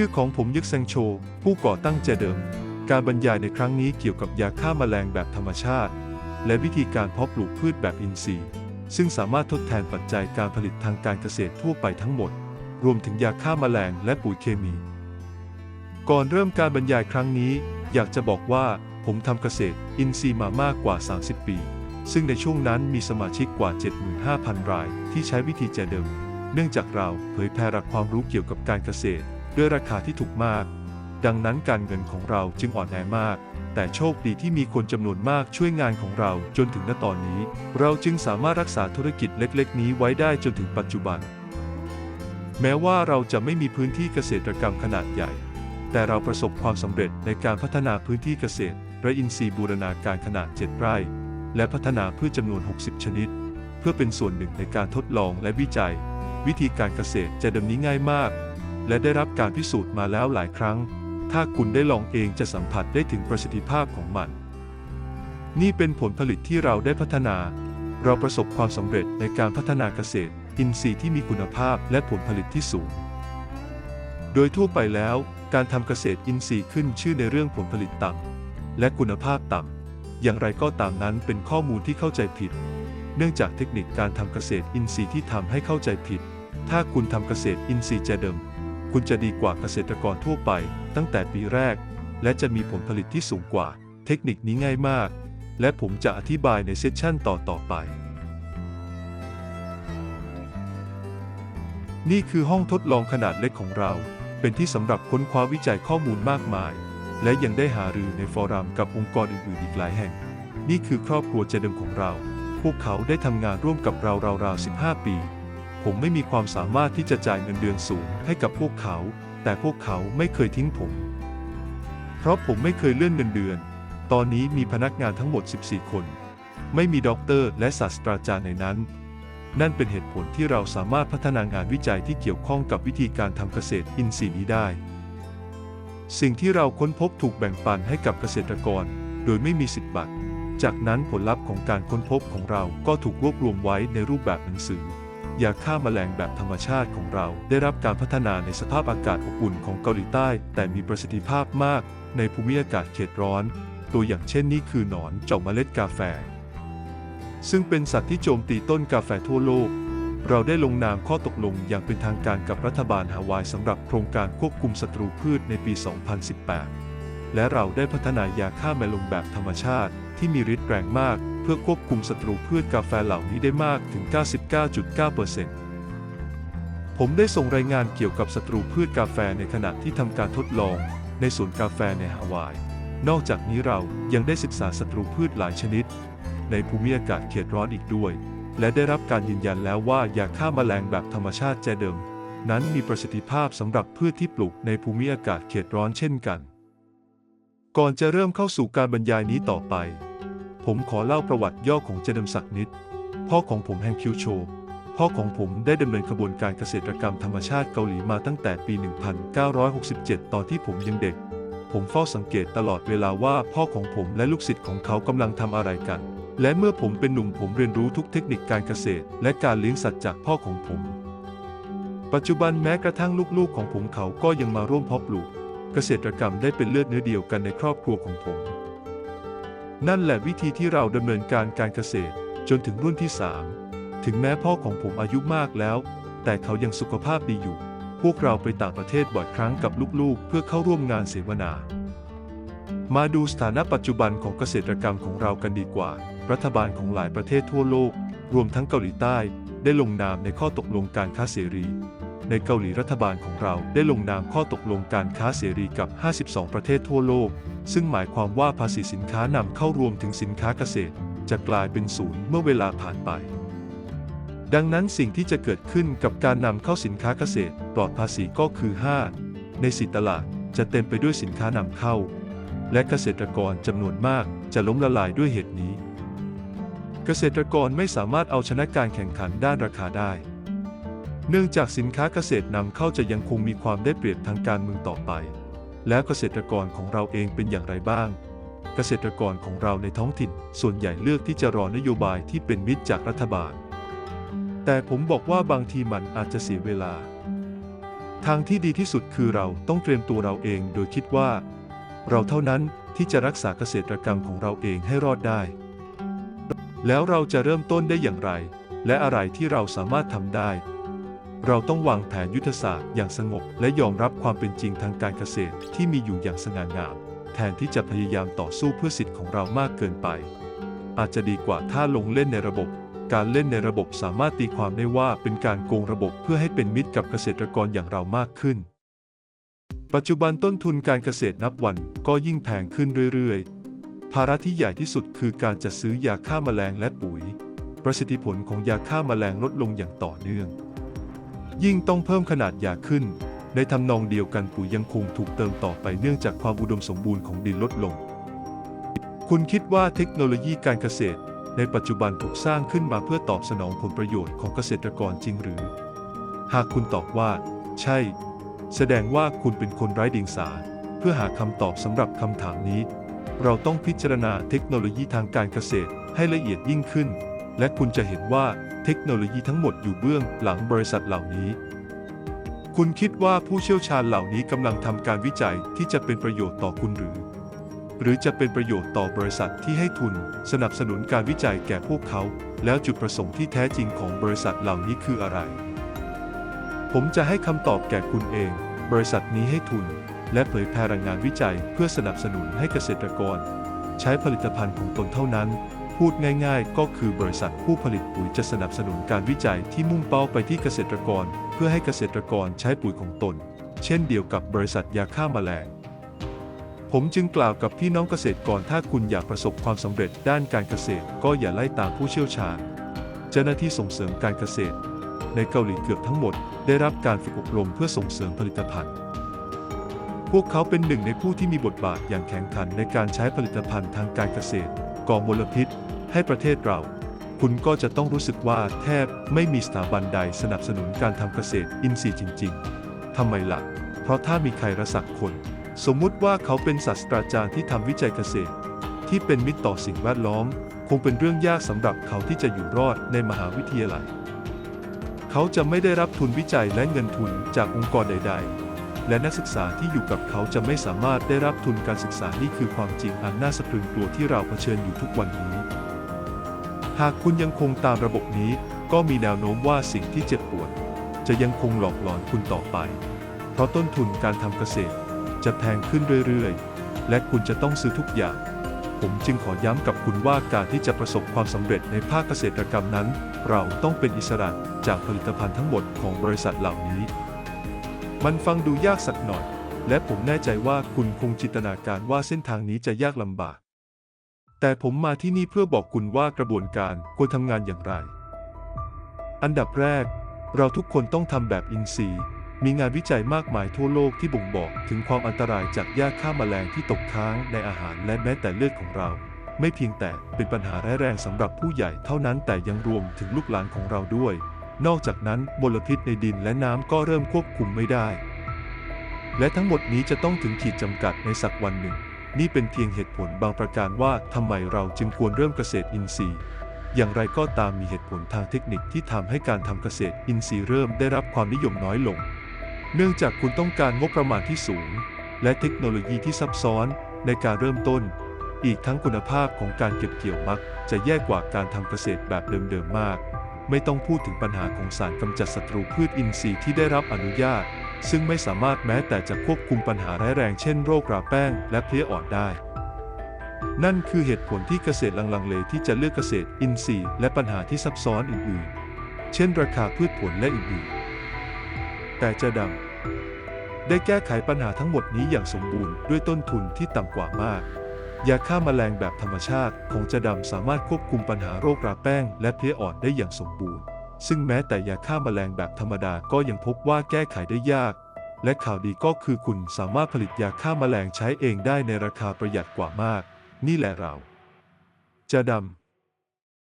ชื่อของผมยึกเซงโช ผู้ก่อตั้งเจเดิม การบรรยายในครั้งนี้เกี่ยวกับยาฆ่าแมลงแบบธรรมชาติ และวิธีการเพาะปลูกพืชแบบอินทรีย์ ซึ่งสามารถทดแทนปัจจัยการผลิตทางการเกษตรทั่วไปทั้งหมด รวมถึงยาฆ่าแมลงและปุ๋ยเคมี ก่อนเริ่มการบรรยายครั้งนี้ อยากจะบอกว่าผมทำเกษตรอินทรีย์มามากกว่า 30 ปี ซึ่งในช่วงนั้นมีสมาชิกกว่า 75,000 ราย ที่ใช้วิธีเจเดิม เนื่องจากเราเผยแพร่หลักความรู้เกี่ยวกับการเกษตร ด้วยราคาที่ถูกมาก ดังนั้นการเงินของเราจึงอ่อนแอมาก แต่โชคดีที่มีคนจำนวนมากช่วยงานของเราจนถึงณตอนนี้ เราจึงสามารถรักษาธุรกิจเล็กๆ นี้ไว้ได้จนถึงปัจจุบัน แม้ว่าเราจะไม่มีพื้นที่เกษตรกรรมขนาดใหญ่ แต่เราประสบความสำเร็จในการพัฒนาพื้นที่เกษตรและอินทรีย์บูรณาการขนาด 7 ไร่ และพัฒนาพืชจำนวน 60 ชนิด เพื่อเป็นส่วนหนึ่งในการทดลองและวิจัย วิธีการเกษตรจะดำนี้ง่ายมาก และได้รับการพิสูจน์มาแล้วหลายครั้ง ถ้าคุณได้ลองเองจะสัมผัสได้ถึงประสิทธิภาพของมัน นี่เป็นผลผลิตที่เราได้พัฒนา เราประสบความสำเร็จในการพัฒนาเกษตร อินทรีย์ที่มีคุณภาพและผลผลิตที่สูง โดยทั่วไปแล้ว การทำเกษตรอินทรีย์ขึ้นชื่อในเรื่องผลผลิตต่ำและคุณภาพต่ำอย่างไรก็ตามนั้นเป็นข้อมูลที่เข้าใจผิด เนื่องจากเทคนิคการทำเกษตรอินทรีย์ที่ทำให้เข้าใจผิดถ้าคุณทำเกษตรอินทรีย์เจเดิม คุณจะดีกว่าเกษตรกรทั่วไปตั้งแต่ปีแรก และจะมีผลผลิตที่สูงกว่า เทคนิคนี้ง่ายมาก และผมจะอธิบายในเซสชั่นต่อต่อไป นี่คือห้องทดลองขนาดเล็กของเรา เป็นที่สำหรับค้นคว้าวิจัยข้อมูลมากมาย และยังได้หารือในฟอรัมกับองค์กรอื่นๆอีกหลายแห่ง นี่คือครอบครัวเจดิมของเรา พวกเขาได้ทำงานร่วมกับเราราวๆ15 ปี ผมไม่มีความสามารถที่จะจ่ายเงินเดือนสูงให้กับพวกเขา แต่พวกเขาไม่เคยทิ้งผม เพราะผมไม่เคยเลื่อนเงินเดือน ตอนนี้มีพนักงานทั้งหมด 14 คน ไม่มีด็อกเตอร์และศาสตราจารย์ในนั้น นั่นเป็นเหตุผลที่เราสามารถพัฒนางานวิจัยที่เกี่ยวข้องกับวิธีการทำเกษตรอินทรีย์นี้ได้ สิ่งที่เราค้นพบถูกแบ่งปันให้กับเกษตรกร โดยไม่มีสิทธิ์บัตร จากนั้นผลลัพธ์ของการค้นพบของเราก็ถูกรวบรวมไว้ในรูปแบบหนังสือ ยาฆ่าแมลงแบบธรรมชาติของเรา ได้รับการพัฒนาในสภาพอากาศอบอุ่นของเกาหลีใต้ แต่มีประสิทธิภาพมาก ในภูมิอากาศเขตร้อน ตัวอย่างเช่นนี่คือหนอนเจาะเมล็ดกาแฟ ซึ่งเป็นสัตว์ที่โจมตีต้นกาแฟทั่วโลก เราได้ลงนามข้อตกลงอย่างเป็นทางการกับรัฐบาลฮาวายสำหรับโครงการควบคุมศัตรูพืชในปี 2018 และเราได้พัฒนายาฆ่าแมลงแบบธรรมชาติที่มีฤทธิ์แรงมาก พื่อควบคุมศัตรูพืชกาแฟเหล่านี้ได้มากถึง 99.9%ผมได้ส่งรายงานเกี่ยวกับศัตรูพืชกาแฟในขณะที่ทำการทดลองในสวนกาแฟในฮาวาย นอกจากนี้เรายังได้ศึกษาศัตรูพืชหลายชนิด ในภูมิอากาศเขตร้อนอีกด้วย และได้รับการยืนยันแล้วว่ายาฆ่าแมลงแบบธรรมชาติแจเดิม นั้นมีประสิทธิภาพสำหรับพืชที่ปลูกในภูมิอากาศเขตร้อนเช่นกัน ก่อนจะเริ่มเข้าสู่การบรรยายนี้ต่อไป ผมขอเล่าประวัติย่อของเจดมสักนิด พ่อของผมแฮงคิวโช พ่อของผมได้ดำเนินขบวนการเกษตรกรรมธรรมชาติเกาหลีมาตั้งแต่ปี 1967 ตอนที่ผมยังเด็ก ผมเฝ้าสังเกตตลอดเวลาว่าพ่อของผมและลูกศิษย์ของเขากำลังทำอะไรกัน และเมื่อผมเป็นหนุ่มผมเรียนรู้ทุกเทคนิคการเกษตร และการเลี้ยงสัตว์จากพ่อของผม ปัจจุบันแม้กระทั่งลูกๆของผมเขาก็ยังมาร่วมเพาะปลูก เกษตรกรรมได้เป็นเลือดเนื้อเดียวกันในครอบครัวของผม นั่นแหละวิธีที่เราดำเนินการการเกษตร จนถึงรุ่นที่ 3 ถึงแม้พ่อของผมอายุมากแล้ว แต่เขายังสุขภาพดีอยู่ พวกเราไปต่างประเทศบ่อยครั้งกับลูกๆ เพื่อเข้าร่วมงานเสวนา มาดูสถานะปัจจุบันของเกษตรกรรมของเรากันดีกว่า รัฐบาลของหลายประเทศทั่วโลก รวมทั้งเกาหลีใต้ ได้ลงนามในข้อตกลงการค้าเสรีในเกาหลีรัฐบาลของเราได้ลงนามข้อตกลงการค้าเสรีกับ 52 ประเทศทั่วโลก ซึ่งหมายความว่าภาษีสินค้านำเข้ารวมถึงสินค้าเกษตร จะกลายเป็นศูนย์เมื่อเวลาผ่านไป ดังนั้นสิ่งที่จะเกิดขึ้นกับการนำเข้าสินค้าเกษตรปลอดภาษีก็คือ 5 ในสิตลาดจะเต็มไปด้วยสินค้านำเข้า และเกษตรกรจำนวนมากจะล้มละลายด้วยเหตุนี้ เกษตรกรไม่สามารถเอาชนะการแข่งขันด้านราคาได้ เนื่องจากสินค้าเกษตรนำเข้าจะยังคงมีความได้เปรียบทางการเมืองต่อไป แล้วเกษตรกรของเราเองเป็นอย่างไรบ้าง เกษตรกรของเราในท้องถิ่นส่วนใหญ่เลือกที่จะรอนโยบายที่เป็นมิตรจากรัฐบาล แต่ผมบอกว่าบางทีมันอาจจะเสียเวลา ทางที่ดีที่สุดคือเราต้องเตรียมตัวเราเองโดยคิดว่า เราเท่านั้นที่จะรักษาเกษตรกรรมของเราเองให้รอดได้ แล้วเราจะเริ่มต้นได้อย่างไร และอะไรที่เราสามารถทำได้ เราต้องวางแผนยุทธศาสตร์อย่างสงบ และยอมรับความเป็นจริงทางการเกษตรที่มีอยู่อย่างสง่างาม แทนที่จะพยายามต่อสู้เพื่อสิทธิ์ของเรามากเกินไป อาจจะดีกว่าถ้าลงเล่นในระบบ การเล่นในระบบสามารถตีความได้ว่าเป็นการโกงระบบเพื่อให้เป็นมิตรกับเกษตรกรอย่างเรามากขึ้น ปัจจุบันต้นทุนการเกษตรนับวันก็ยิ่งแพงขึ้นเรื่อยๆ ภาระที่ใหญ่ที่สุดคือการจัดซื้อยาฆ่าแมลงและปุ๋ย ประสิทธิผลของยาฆ่าแมลงลดลงอย่างต่อเนื่อง ยิ่งต้องเพิ่มขนาดยาขึ้น ในทำนองเดียวกันปุ๋ยยังคงถูกเติมต่อไปเนื่องจากความอุดมสมบูรณ์ของดินลดลง คุณคิดว่าเทคโนโลยีการเกษตร ในปัจจุบันถูกสร้างขึ้นมาเพื่อตอบสนองผลประโยชน์ของเกษตรกรจริงหรือ หากคุณตอบว่า ใช่ แสดงว่าคุณเป็นคนไร้เดียงสา เพื่อหาคำตอบสำหรับคำถามนี้ เราต้องพิจารณาเทคโนโลยีทางการเกษตรให้ละเอียดยิ่งขึ้น และคุณจะเห็นว่า เทคโนโลยีทั้งหมดอยู่เบื้องหลังบริษัทเหล่านี้ คุณคิดว่าผู้เชี่ยวชาญเหล่านี้กำลังทำการวิจัยที่จะเป็นประโยชน์ต่อคุณหรือ หรือจะเป็นประโยชน์ต่อบริษัทที่ให้ทุนสนับสนุนการวิจัยแก่พวกเขา แล้วจุดประสงค์ที่แท้จริงของบริษัทเหล่านี้คืออะไร ผมจะให้คำตอบแก่คุณเอง บริษัทนี้ให้ทุน และเผยแพร่รายงานวิจัยเพื่อสนับสนุนให้เกษตรกร ใช้ผลิตภัณฑ์ของตนเท่านั้น พูดง่ายๆ ก็คือบริษัทผู้ผลิตปุ๋ยจะสนับสนุนการวิจัยที่มุ่งเป้าไปที่เกษตรกร เพื่อให้เกษตรกรใช้ปุ๋ยของตน เช่นเดียวกับบริษัทยาฆ่าแมลง ผมจึงกล่าวกับพี่น้องเกษตรกรถ้าคุณอยากประสบความสำเร็จด้านการเกษตร ก็อย่าไล่ตามผู้เชี่ยวชาญ เจ้าหน้าที่ส่งเสริมการเกษตร ในเกาหลีเกือบทั้งหมด ได้รับการฝึกอบรมเพื่อส่งเสริมผลิตภัณฑ์พวกเขาเป็นหนึ่งในผู้ที่มีบทบาทอย่างแข็งขันในการใช้ผลิตภัณฑ์ทางการเกษตร ก่อมลพิษ ให้ประเทศเรา คุณก็จะต้องรู้สึกว่าแทบไม่มีสถาบันใดสนับสนุนการทำเกษตรอินทรีย์จริง ๆทำไมล่ะ เพราะถ้ามีใครระสักคน สมมุติว่าเขาเป็นศาสตราจารย์ที่ทำวิจัยเกษตร ที่เป็นมิตรต่อสิ่งแวดล้อม คงเป็นเรื่องยากสำหรับเขาที่จะอยู่รอดในมหาวิทยาลัย เขาจะไม่ได้รับทุนวิจัยและเงินทุนจากองค์กรใด ๆและนักศึกษาที่อยู่กับเขาจะไม่สามารถได้รับทุนการศึกษานี่คือความจริงอันน่าสะพรึงกลัวที่เราเผชิญอยู่ทุกวันนี้ หากคุณยังคงตามระบบนี้ ก็มีแนวโน้มว่าสิ่งที่เจ็บปวด จะยังคงหลอกหลอนคุณต่อไป เพราะต้นทุนการทำเกษตร จะแพงขึ้นเรื่อยๆ และคุณจะต้องซื้อทุกอย่าง ผมจึงขอย้ำกับคุณว่าการที่จะประสบความสำเร็จในภาคเกษตรกรรมนั้น เราต้องเป็นอิสระจากผลิตภัณฑ์ทั้งหมดของบริษัทเหล่านี้ มันฟังดูยากสักหน่อย และผมแน่ใจว่าคุณคงจินตนาการว่าเส้นทางนี้จะยากลำบาก แต่ผมมาที่นี่เพื่อบอกคุณว่ากระบวนการควรทำงานอย่างไร อันดับแรก เราทุกคนต้องทำแบบอินทรีย์ มีงานวิจัยมากมายทั่วโลกที่บ่งบอกถึงความอันตรายจากยาฆ่าแมลงที่ตกค้างในอาหารและแม้แต่เลือดของเรา ไม่เพียงแต่เป็นปัญหาร้ายแรงสำหรับผู้ใหญ่เท่านั้นแต่ยังรวมถึงลูกหลานของเราด้วย นอกจากนั้นมลพิษในดินและน้ำก็เริ่มควบคุมไม่ได้ และทั้งหมดนี้จะต้องถึงขีดจำกัดในสักวันหนึ่ง นี่เป็นเพียงเหตุผลบางประการว่าทำไมเราจึงควรเริ่มเกษตรอินทรีย์ อย่างไรก็ตามมีเหตุผลทางเทคนิคที่ทำให้การทำเกษตรอินทรีย์เริ่มได้รับความนิยมน้อยลง เนื่องจากคุณต้องการงบประมาณที่สูง และเทคโนโลยีที่ซับซ้อนในการเริ่มต้น อีกทั้งคุณภาพของการเก็บเกี่ยวมัก จะแย่กว่าการทำเกษตรแบบเดิมๆมาก ไม่ต้องพูดถึงปัญหาของสารกำจัดศัตรูพืชอินทรีย์ที่ได้รับอนุญาต ซึ่งไม่สามารถแม้แต่จะควบคุมปัญหาร้ายแรงเช่นโรคราแป้งและเพลี้ยอ่อนได้ นั่นคือเหตุผลที่เกษตรลังเลที่จะเลือกเกษตรอินทรีย์และปัญหาที่ซับซ้อนอื่นๆ เช่นราคาพืชผลและอื่นๆ แต่จะดำได้แก้ไขปัญหาทั้งหมดนี้อย่างสมบูรณ์ด้วยต้นทุนที่ต่ำกว่ามากยาฆ่าแมลงแบบธรรมชาติของจะดำสามารถควบคุมปัญหาโรคราแป้งและเพลี้ยอ่อนได้อย่างสมบูรณ์ ซึ่งแม้แต่ยาฆ่าแมลงแบบธรรมดาก็ยังพบว่าแก้ไขได้ยาก และข่าวดีก็คือคุณสามารถผลิตยาฆ่าแมลงใช้เองได้ในราคาประหยัดกว่ามาก นี่แหละเรา จะดำ